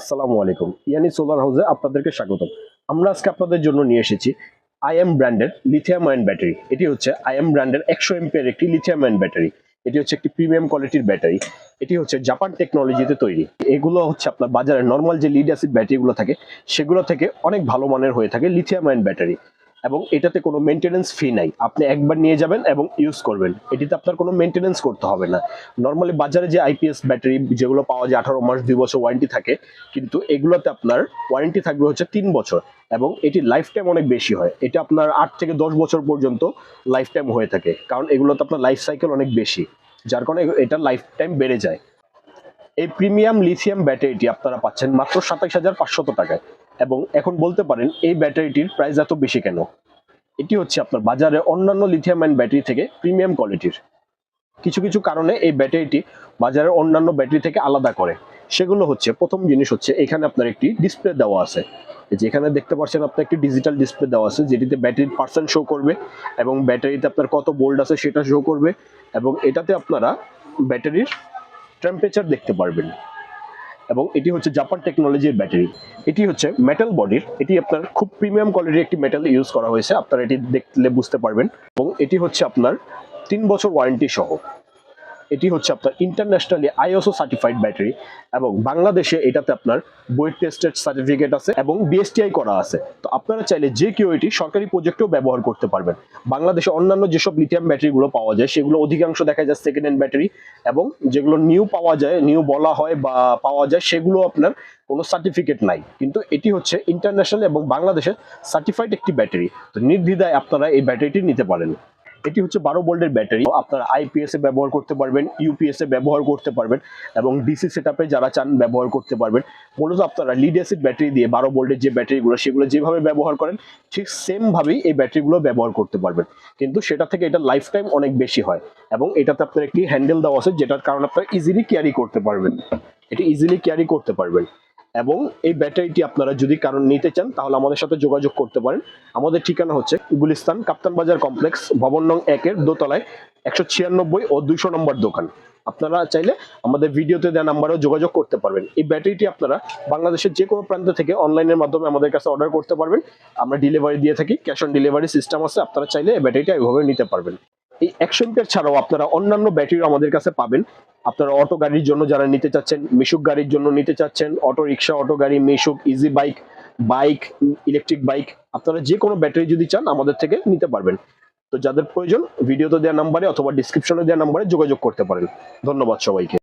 আসসালামু আলাইকুম। ইয়ানি সোলার হাউসে আপনাদেরকে স্বাগত আমরা আজকে আপনাদের জন্য নিয়ে এসেছি আইএম ব্র্যান্ডের লিথিয়াম আয়ন ব্যাটারি এটি হচ্ছে আইএম ব্র্যান্ডের একশো এমপের একটি লিথিয়াম আয়ন ব্যাটারি এটি হচ্ছে একটি প্রিমিয়াম কোয়ালিটির ব্যাটারি এটি হচ্ছে জাপান টেকনোলজিতে তৈরি। এগুলো হচ্ছে আপনার বাজারে নর্মাল যে লিড অ্যাসিড ব্যাটারিগুলো থাকে, সেগুলো থেকে অনেক ভালো মানের হয়ে থাকে লিথিয়াম আয়ন ব্যাটারি এবং এটাতে কোনো মেনটেনেন্স ফি নাই। আপনি একবার নিয়ে যাবেন এবং ইউজ করবেন। এটিতে আপনার কোনো মেনটেনেন্স করতে হবে না। নর্মালি বাজারে যে আইপিএস ব্যাটারি যেগুলো পাওয়া যায়, আঠারো মাস, দুই বছর ওয়ারেন্টি থাকে, কিন্তু এগুলোতে আপনার ওয়ারেন্টি থাকবে হচ্ছে তিন বছর এবং এটি লাইফ টাইম অনেক বেশি হয়। এটা আপনার আট থেকে দশ বছর পর্যন্ত লাইফ টাইম হয়ে থাকে, কারণ এগুলোতে আপনার লাইফ সাইকেল অনেক বেশি, যার কারণে এটা লাইফ টাইম বেড়ে যায়। এই প্রিমিয়াম লিথিয়াম ব্যাটারিটি আপনারা পাচ্ছেন মাত্র সাতাইশ হাজার পাঁচশত টাকায়। এবং এখন বলতে পারেন এই ব্যাটারিটির প্রাইস এত বেশি কেন? এটি হচ্ছে আপনার বাজারে অন্যান্য লিথিয়াম অ্যান্ড ব্যাটারি থেকে প্রিমিয়াম কোয়ালিটির কিছু কিছু কারণে এই ব্যাটারিটি বাজারের অন্যান্য ব্যাটারি থেকে আলাদা করে। সেগুলো হচ্ছে, প্রথম জিনিস হচ্ছে, এখানে আপনার একটি ডিসপ্লে দেওয়া আছে। যেখানে দেখতে পাচ্ছেন, আপনার একটি ডিজিটাল ডিসপ্লে দেওয়া আছে, যেটিতে ব্যাটারির পার্সেন্ট শো করবে এবং ব্যাটারিতে আপনার কত বোল্ড আছে সেটা শো করবে এবং এটাতে আপনারা ব্যাটারির টেম্পারেচার দেখতে পারবেন। এবং এটি হচ্ছে জাপান টেকনোলজির ব্যাটারি এটি হচ্ছে মেটাল বডির এটি আপনার খুব প্রিমিয়াম কোয়ালিটির একটি মেটাল ইউজ করা হয়েছে। আপনারা এটি দেখলে বুঝতে পারবেন। এবং এটি হচ্ছে আপনার তিন বছর ওয়ারেন্টি সহ। এটি হচ্ছে আপনার ইন্টারন্যাশনালি আইএসও সার্টিফাইড ব্যাটারি এবং বাংলাদেশে এটাতে আপনার বই টেস্টেড সার্টিফিকেট আছে এবং বিএসটিআই করা আছে। তো আপনারা চাইলে যে কেউ এটি সরকারি প্রজেক্টেও ব্যবহার করতে পারবেন। বাংলাদেশে অন্যান্য যেসব লিথিয়াম ব্যাটারিগুলো পাওয়া যায়, সেগুলো অধিকাংশ দেখা যায় সেকেন্ড হ্যান্ড ব্যাটারি এবং যেগুলো নিউ পাওয়া যায় নিউ বলা হয় বা পাওয়া যায়, সেগুলো আপনার কোনো সার্টিফিকেট নাই। কিন্তু এটি হচ্ছে ইন্টারন্যাশনাল এবং বাংলাদেশের সার্টিফাইড একটি ব্যাটারি তো নির্দ্বিধায় আপনারা এই ব্যাটারিটি নিতে পারেন। এটি হচ্ছে বারো ভোল্টের ব্যাটারি। আপনারা আইপিএস ব্যবহার করতে পারবেন ইউপিএস ব্যবহার করতে পারবেন, এবং ডিসি সেটআপে যারা চান ব্যবহার করতে পারবেন। মূলত আপনারা লিড অ্যাসিড ব্যাটারি দিয়ে বারো ভোল্টের যে ব্যাটারিগুলো, সেগুলো যেভাবে ব্যবহার করেন, ঠিক সেমভাবেই এই ব্যাটারিগুলো ব্যবহার করতে পারবেন। কিন্তু সেটা থেকে এটা লাইফ টাইম অনেক বেশি হয়, এবং এটাতে আপনার একটি হ্যান্ডেল দেওয়া আছে, যেটার কারণে আপনারা ইজিলি ক্যারি করতে পারবেন। এটি ইজিলি ক্যারি করতে পারবেন। এবং এই ব্যাটারিটি আপনারা যদি কারণ নিতে চান, তাহলে আমাদের সাথে যোগাযোগ করতে পারেন। আমাদের ঠিকানা হচ্ছে গুলিস্তান কাপ্তান বাজার কমপ্লেক্স, ভবন নং একের দোতলায় একশো ছিয়ানব্বই ও দুইশো নম্বর দোকান। আপনারা চাইলে আমাদের ভিডিওতে দেওয়া নাম্বারেও যোগাযোগ করতে পারবেন। এই ব্যাটারিটি আপনারা বাংলাদেশের যে কোনো প্রান্ত থেকে অনলাইনের মাধ্যমে আমাদের কাছে অর্ডার করতে পারবেন। আমরা ডেলিভারি দিয়ে থাকি, ক্যাশ অন ডেলিভারি সিস্টেম আছে, আপনারা চাইলে এই ব্যাটারিটা এইভাবে নিতে পারবেন। এই একশো এমপিয়ার ছাড়াও আপনারা অন্যান্য ব্যাটারি আমাদের কাছে পাবেন। আপনারা অটো গাড়ির জন্য যারা নিতে চাচ্ছেন, মিশুক গাড়ির জন্য নিতে চাচ্ছেন, অটো রিক্সা, অটো গাড়ি, মিশুক easy bike bike electric bike আপনারা যে কোনো ব্যাটারি যদি চান আমাদের থেকে নিতে পারবেন। তো যাদের প্রয়োজন ভিডিওতে দেওয়া নাম্বারে অথবা ডিসক্রিপশনে দেওয়া নাম্বারে যোগাযোগ করতে পারেন। ধন্যবাদ সবাইকে।